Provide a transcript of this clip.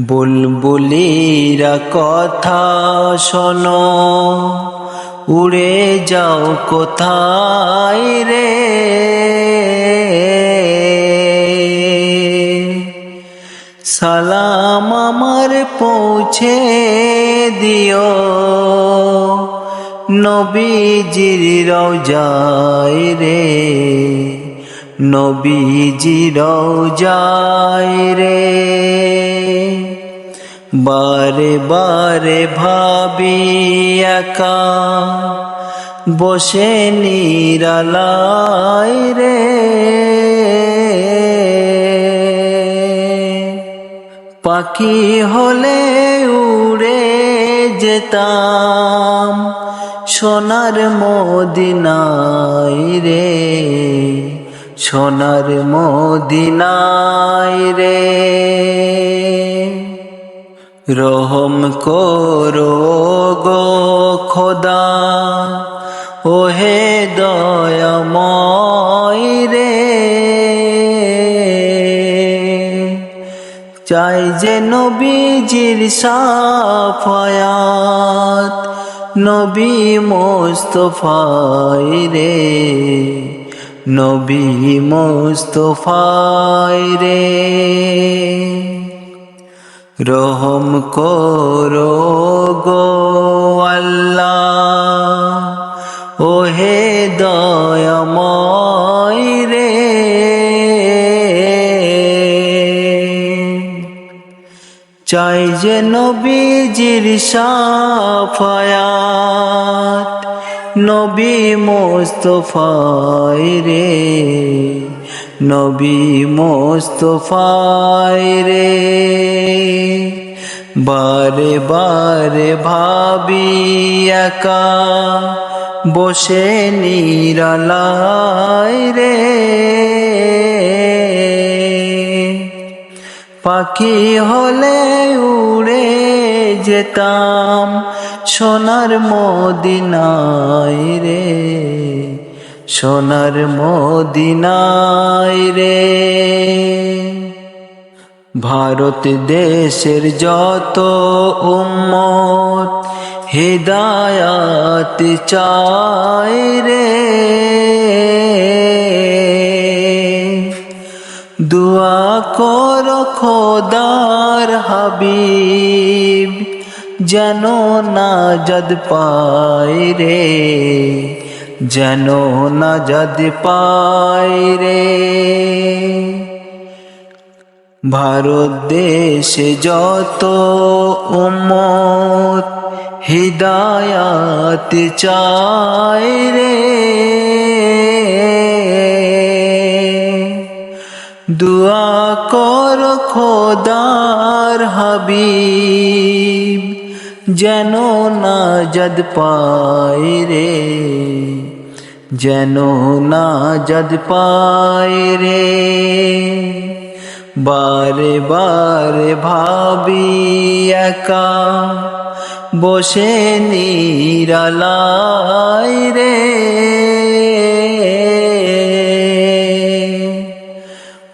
বুলবুলিরা কথা শোনো। উড়ে যাও কোথায় রে? সালাম আমার পৌঁছে দিও। নবীজির রওজায় রে। নবীজির রওজায় রে। বারে বারে ভাবি একা, বসে নিরালায় রে। পাখি হলে উড়ে যেতাম, সোনার মদিনায় রে। সোনার মদিনায় রে। রহম করো গো খোদা, ওহে দয়াময় রে। চাই যে নবীজির সাফায়াত, নবী মোস্তফাই রে। নবী মোস্তফাই রে। রহম করো গো আল্লাহ। ওহে দয়াময় রে। চাই যে নবীজির সাফায়াত। নবী মোস্তফায় রে নবী মোস্তফায় রে। বারে বারে ভাবি একা বসে নিরালায় রে। পাখি হলে উড়ে যেতাম সোনার মদিনায় রে, সোনার মদিনায় রে। ভারত দেশের যত উম্মত হৃদায়াত চায় রে। দুয়া কর খোদার হাবিব, যেন না যদ পায় রে, যেন না যদ পায় রে। ভারত দেশে যত উম্মত হৃদায়াত চায় রে দুয়া কর খোদার হাবিব, যেন না যদ পায় রে, যেন না যদ পায় রে। বারে বারে ভাবি একা, বসে নিরালায় রে।